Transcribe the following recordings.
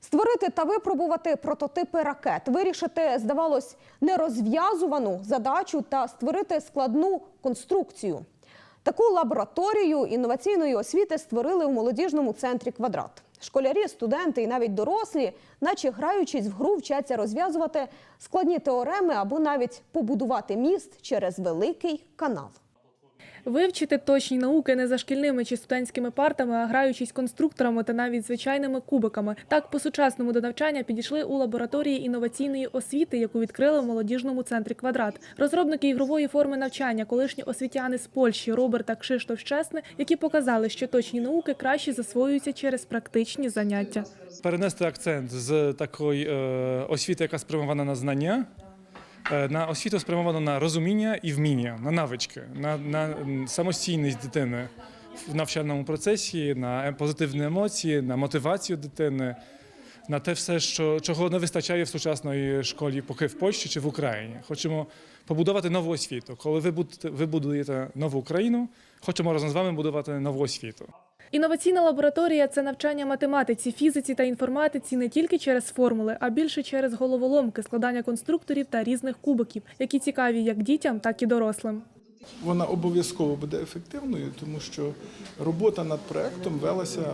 Створити та випробувати прототипи ракет, вирішити, здавалось, нерозв'язувану задачу та створити складну конструкцію. Таку лабораторію інноваційної освіти створили у молодіжному центрі квадрат. Школярі, студенти і навіть дорослі, наче граючись в гру, вчаться розв'язувати складні теореми або навіть побудувати міст через великий канал. Вивчити точні науки не за шкільними чи студентськими партами, а граючись конструкторами та навіть звичайними кубиками. Так по-сучасному до навчання підійшли у лабораторії інноваційної освіти, яку відкрили в молодіжному центрі квадрат. Розробники ігрової форми навчання, колишні освітяни з Польщі Роберт та Кшиштоф Щесни, які показали, що точні науки краще засвоюються через практичні заняття. перенести акцент з такої е, освіти, яка спрямована на знання, на освіту спрямовану на розуміння і вміння, на навички, на, на самостійність дитини в навчальному процесі, на е- позитивні емоції, на мотивацію дитини. На те все, що чого не вистачає в сучасної школі, поки в Польщі чи в Україні. Хочемо побудувати нову освіту. Коли ви будуєте нову Україну, хочемо разом з вами будувати нову освіту. Інноваційна лабораторія це навчання математиці, фізиці та інформатиці не тільки через формули, а більше через головоломки, складання конструкторів та різних кубиків, які цікаві як дітям, так і дорослим. Вона обов'язково буде ефективною, тому що робота над проектом велася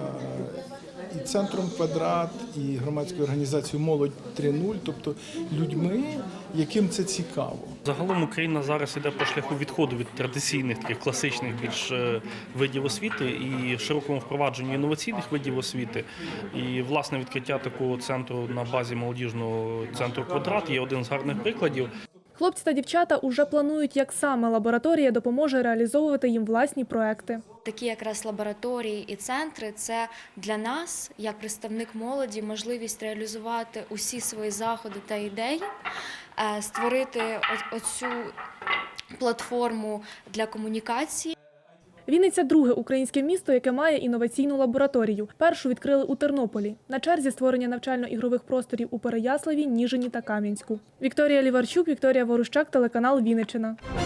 і центром квадрат, і громадською організацією Молодь 3.0, тобто людьми, яким це цікаво. Загалом Україна зараз іде по шляху відходу від традиційних таких класичних більш е, видів освіти і широкому впровадженню інноваційних видів освіти. І власне відкриття такого центру на базі молодіжного центру квадрат є один з гарних прикладів. Хлопці та дівчата уже планують, як саме лабораторія допоможе реалізовувати їм власні проекти. Такі якраз лабораторії і центри це для нас, як представник молоді, можливість реалізувати усі свої заходи та ідеї, е, створити оцю платформу для комунікації. Вінниця друге українське місто, яке має інноваційну лабораторію. Першу відкрили у Тернополі. На черзі створення навчально-ігрових просторів у Переяславі, Ніжині та Кам'янську. Вікторія Ліварчук, Вікторія Ворущак, телеканал Вінниччина.